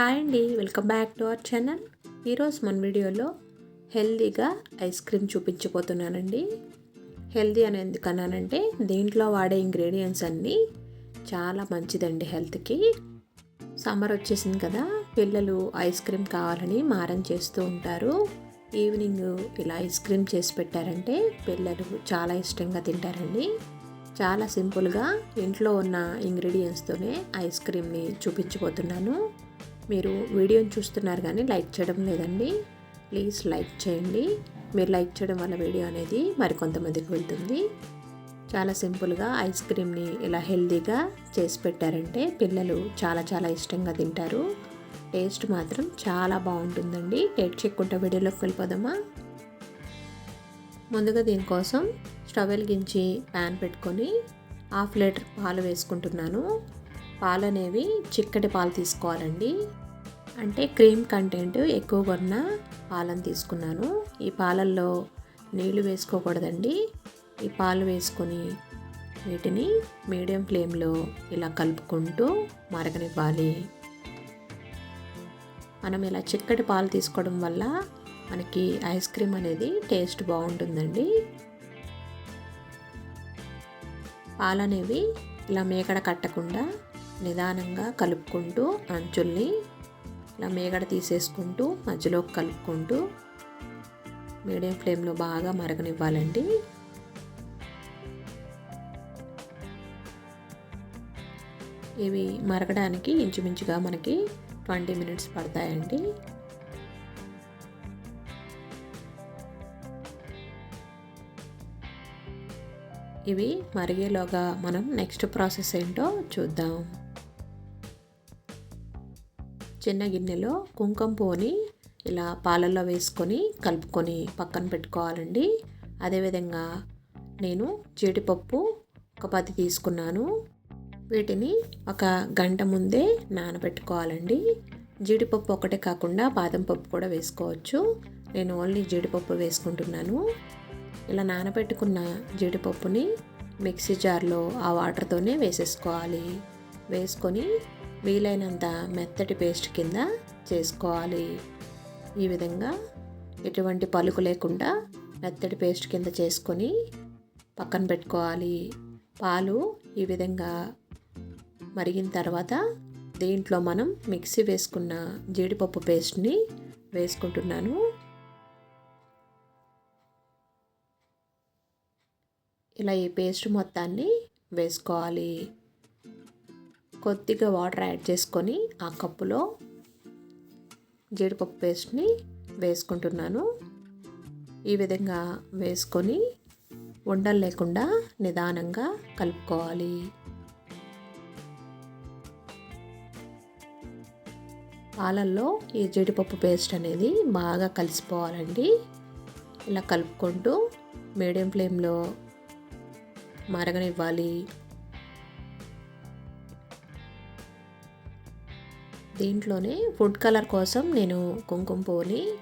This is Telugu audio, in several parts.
హాయ్ అండి welcome back to our channel. ఈరోజు మన వీడియోలో హెల్తీగా ఐస్ క్రీమ్ చూపించబోతున్నానండి. హెల్దీ అని ఎందుకన్నానంటే దీంట్లో వాడే ఇంగ్రీడియంట్స్ అన్నీ చాలా మంచిదండి హెల్త్కి. సమ్మర్ వచ్చేసింది కదా పిల్లలు ఐస్ క్రీమ్ కావాలని మారం చేస్తూ ఉంటారు. ఈవినింగ్ ఇలా ఐస్ క్రీమ్ చేసి పెట్టారంటే పిల్లలు చాలా ఇష్టంగా తింటారండి. చాలా సింపుల్గా ఇంట్లో ఉన్న ఇంగ్రీడియంట్స్తోనే ఐస్ క్రీమ్ని చూపించబోతున్నాను. మీరు వీడియోని చూస్తున్నారు కానీ లైక్ చేయడం లేదండి ప్లీజ్ లైక్ చేయండి. మీరు లైక్ చేయడం వల్ల వీడియో అనేది మరికొంతమందికి వెళ్తుంది. చాలా సింపుల్గా ఐస్ క్రీమ్ని ఇలా హెల్తీగా చేసి పెట్టారంటే పిల్లలు చాలా చాలా ఇష్టంగా తింటారు. టేస్ట్ మాత్రం చాలా బాగుంటుందండి. టేట్ చెక్కుంటే వీడియోలోకి వెళ్ళిపోదామా? ముందుగా దీనికోసం స్టవ్ వెలిగించి ప్యాన్ పెట్టుకొని హాఫ్ లీటర్ పాలు వేసుకుంటున్నాను. పాలు అనేవి చిక్కటి పాలు తీసుకోవాలండి. అంటే క్రీమ్ కంటెంట్ ఎక్కువగా ఉన్న పాలను తీసుకున్నాను. ఈ పాలల్లో నీళ్ళు వేసుకోకూడదండి. ఈ పాలు వేసుకొని వీటిని మీడియం ఫ్లేమ్లో ఇలా కలుపుకుంటూ మరగనివ్వాలి. మనం ఇలా చిక్కటి పాలు తీసుకోవడం వల్ల మనకి ఐస్ క్రీమ్ అనేది టేస్ట్ బాగుంటుందండి. పాలు అనేవి ఇలా మేకడ కట్టకుండా నిదానంగా కలుపుకుంటూ అంచుల్ని ఇలా మేగడ తీసేసుకుంటూ మధ్యలో కలుపుకుంటూ మీడియం ఫ్లేమ్లో బాగా మరగనివ్వాలండి. ఇవి మరగడానికి ఇంచుమించుగా మనకి ట్వంటీ మినిట్స్ పడతాయండి. ఇవి మరిగేలోగా మనం నెక్స్ట్ ప్రాసెస్ ఏంటో చూద్దాం. చిన్న గిన్నెలో కుంకుమ పోని ఇలా పాలల్లో వేసుకొని కలుపుకొని పక్కన పెట్టుకోవాలండి. అదేవిధంగా నేను జీడిపప్పు ఒక పది తీసుకున్నాను. వీటిని ఒక గంట ముందే నానబెట్టుకోవాలండి. జీడిపప్పు ఒకటే కాకుండా బాదం పప్పు కూడా వేసుకోవచ్చు. నేను ఓన్లీ జీడిపప్పు వేసుకుంటున్నాను. ఇలా నానబెట్టుకున్న జీడిపప్పుని మిక్సీ జార్లో ఆ వాటర్తోనే వేసేసుకోవాలి. వేసుకొని వీలైనంత మెత్తటి పేస్ట్ కింద చేసుకోవాలి. ఈ విధంగా ఎటువంటి పలుకు లేకుండా మెత్తటి పేస్ట్ కింద చేసుకొని పక్కన పెట్టుకోవాలి. పాలు ఈ విధంగా మరిగిన తర్వాత దీంట్లో మనం మిక్సీ వేసుకున్న జీడిపప్పు పేస్ట్ని వేసుకుంటున్నాను. ఇలా ఈ పేస్ట్ మొత్తాన్ని వేసుకోవాలి. కొద్దిగా వాటర్ యాడ్ చేసుకొని ఆ కప్పులో జీడిపప్పు పేస్ట్ని వేసుకుంటున్నాను. ఈ విధంగా వేసుకొని ఉండలు లేకుండా నిదానంగా కలుపుకోవాలి. పాలల్లో ఈ జీడిపప్పు పేస్ట్ అనేది బాగా కలిసిపోవాలండి. ఇలా కలుపుకుంటూ మీడియం ఫ్లేమ్లో మరగనివ్వాలి. దీంట్లోనే ఫుడ్ కలర్ కోసం నేను కుంకుమ పువ్వుని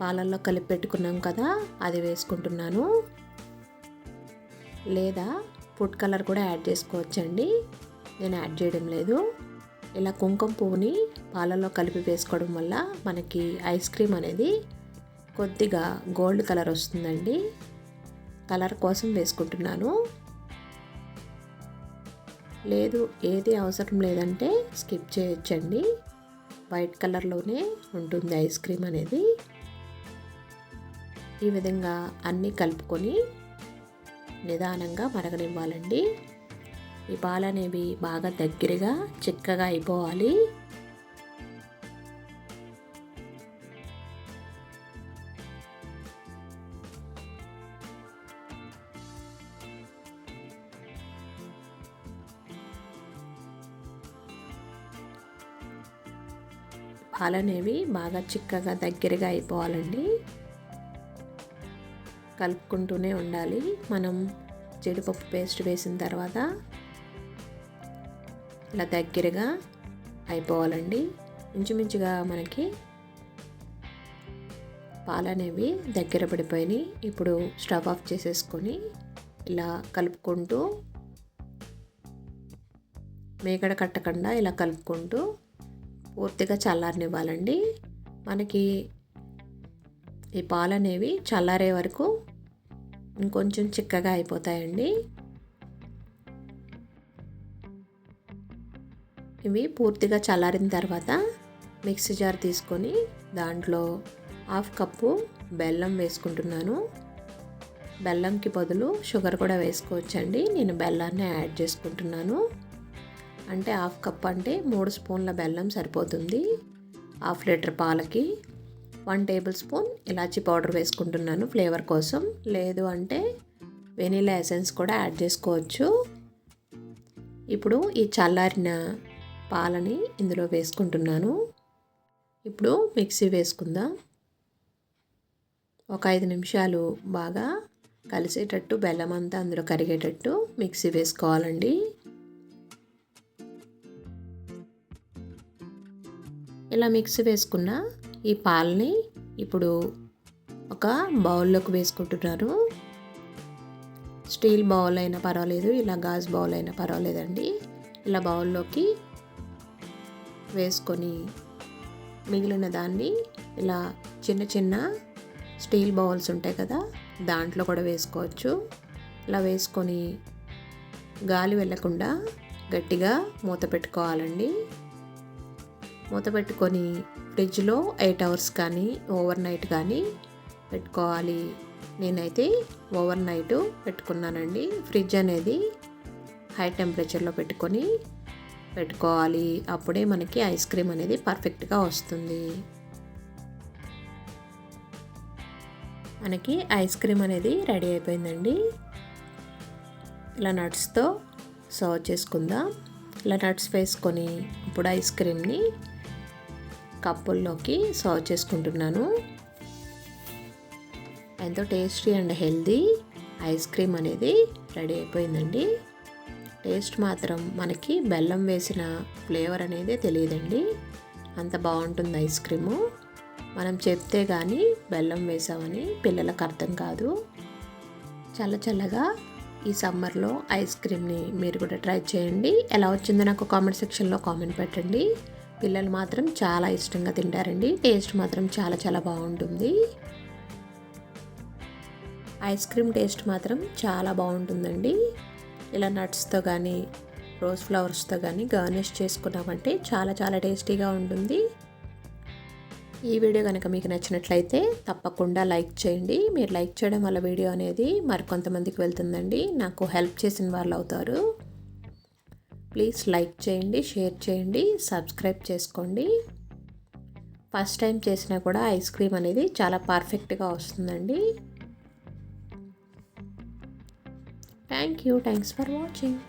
పాలల్లో కలిపి పెట్టుకున్నాం కదా అది వేసుకుంటున్నాను. లేదా ఫుడ్ కలర్ కూడా యాడ్ చేసుకోవచ్చండి. నేను యాడ్ చేయడం లేదు. ఇలా కుంకుమ పువ్వుని పాలల్లో కలిపి వేసుకోవడం వల్ల మనకి ఐస్ క్రీమ్ అనేది కొద్దిగా గోల్డ్ కలర్ వస్తుందండి. కలర్ కోసం వేసుకుంటున్నాను. లేదు ఏది అవసరం లేదంటే స్కిప్ చేయొచ్చండి. వైట్ కలర్లోనే ఉంటుంది ఐస్ క్రీమ్ అనేది. ఈ విధంగా అన్నీ కలుపుకొని నిదానంగా మరగనివ్వాలండి. ఈ పాలు అనేవి బాగా దగ్గరగా చిక్కగా అయిపోవాలి. పాలు అనేవి బాగా చిక్కగా దగ్గరగా అయిపోవాలండి. కలుపుకుంటూనే ఉండాలి. మనం జీడిపప్పు పేస్ట్ వేసిన తర్వాత ఇలా దగ్గరగా అయిపోవాలండి. ఇంచుమించుగా మనకి పాలు అనేవి దగ్గర పడిపోయినాయి. ఇప్పుడు స్టవ్ ఆఫ్ చేసేసుకొని ఇలా కలుపుకుంటూ మేకడ కట్టకుండా ఇలా కలుపుకుంటూ పూర్తిగా చల్లారనివ్వాలండి. మనకి ఈ పాలు అనేవి చల్లారే వరకు ఇంకొంచెం చిక్కగా అయిపోతాయండి. ఇవి పూర్తిగా చల్లారిన తర్వాత మిక్సీ జార్ తీసుకొని దాంట్లో హాఫ్ కప్పు బెల్లం వేసుకుంటున్నాను. బెల్లంకి బదులు షుగర్ కూడా వేసుకోవచ్చండి. నేను బెల్లాన్ని యాడ్ చేసుకుంటున్నాను. అంటే హాఫ్ కప్ అంటే మూడు స్పూన్ల బెల్లం సరిపోతుంది. హాఫ్ లీటర్ పాలకి వన్ టేబుల్ స్పూన్ ఇలాచీ పౌడర్ వేసుకుంటున్నాను ఫ్లేవర్ కోసం. లేదు అంటే వెనీలా ఎసెన్స్ కూడా యాడ్ చేసుకోవచ్చు. ఇప్పుడు ఈ చల్లారిన పాలని ఇందులో వేసుకుంటున్నాను. ఇప్పుడు మిక్సీ వేసుకుందాం. ఒక ఐదు నిమిషాలు బాగా కలిసేటట్టు బెల్లం అంతా అందులో కరిగేటట్టు మిక్సీ వేసుకోవాలండి. ఇలా మిక్స్ వేసుకున్న ఈ పాలని ఇప్పుడు ఒక బౌల్లోకి వేసుకుంటున్నారు. స్టీల్ బౌల్ అయినా పర్వాలేదు ఇలా గాజు బౌల్ అయినా పర్వాలేదండి. ఇలా బౌల్లోకి వేసుకొని మిగిలిన దాన్ని ఇలా చిన్న చిన్న స్టీల్ బౌల్స్ ఉంటాయి కదా దాంట్లో కూడా వేసుకోవచ్చు. ఇలా వేసుకొని గాలి వెళ్ళకుండా గట్టిగా మూత పెట్టుకోవాలండి. మూత పెట్టుకొని ఫ్రిడ్జ్లో ఎయిట్ అవర్స్ కానీ ఓవర్ నైట్ కానీ పెట్టుకోవాలి. నేనైతే ఓవర్ నైట్ పెట్టుకున్నానండి. ఫ్రిడ్జ్ అనేది హై టెంపరేచర్లో పెట్టుకొని పెట్టుకోవాలి. అప్పుడే మనకి ఐస్ క్రీమ్ అనేది పర్ఫెక్ట్గా వస్తుంది. మనకి ఐస్ క్రీమ్ అనేది రెడీ అయిపోయిందండి. ఇలా నట్స్తో సర్వ్ చేసుకుందాం. ఇలా నట్స్ వేసుకొని ఇప్పుడు ఐస్ క్రీమ్ని కప్పుల్లోకి సర్వ్ చేసుకుంటున్నాను. ఎంతో tasty and healthy ice cream అనేది రెడీ అయిపోయిందండి. టేస్ట్ మాత్రం మనకి బెల్లం వేసిన ఫ్లేవర్ అనేది తెలియదండి. అంత బాగుంటుంది ఐస్ క్రీము. మనం చెప్తే కానీ బెల్లం వేసామని పిల్లలకు అర్థం కాదు. చల్ల చల్లగా ఈ సమ్మర్లో ఐస్ క్రీమ్ని మీరు కూడా ట్రై చేయండి. ఎలా వచ్చిందో నాకు కామెంట్ సెక్షన్లో కామెంట్ పెట్టండి. పిల్లలు మాత్రం చాలా ఇష్టంగా తింటారండి. టేస్ట్ మాత్రం చాలా చాలా బాగుంటుంది. ఐస్ క్రీమ్ టేస్ట్ మాత్రం చాలా బాగుంటుందండి. ఇలా నట్స్తో కానీ రోజ్ ఫ్లవర్స్తో కానీ గార్నిష్ చేసుకున్నామంటే చాలా చాలా టేస్టీగా ఉంటుంది. ఈ వీడియో కనుక మీకు నచ్చినట్లయితే తప్పకుండా లైక్ చేయండి. మీరు లైక్ చేయడం వల్ల వీడియో అనేది మరికొంతమందికి వెళ్తుందండి. నాకు హెల్ప్ చేసిన వాళ్ళు అవుతారు. ప్లీజ్ లైక్ చేయండి షేర్ చేయండి సబ్స్క్రైబ్ చేసుకోండి. ఫస్ట్ టైం చేసినా కూడా ఐస్ క్రీమ్ అనేది చాలా పర్ఫెక్ట్గా వస్తుందండి. Thank you thanks for watching.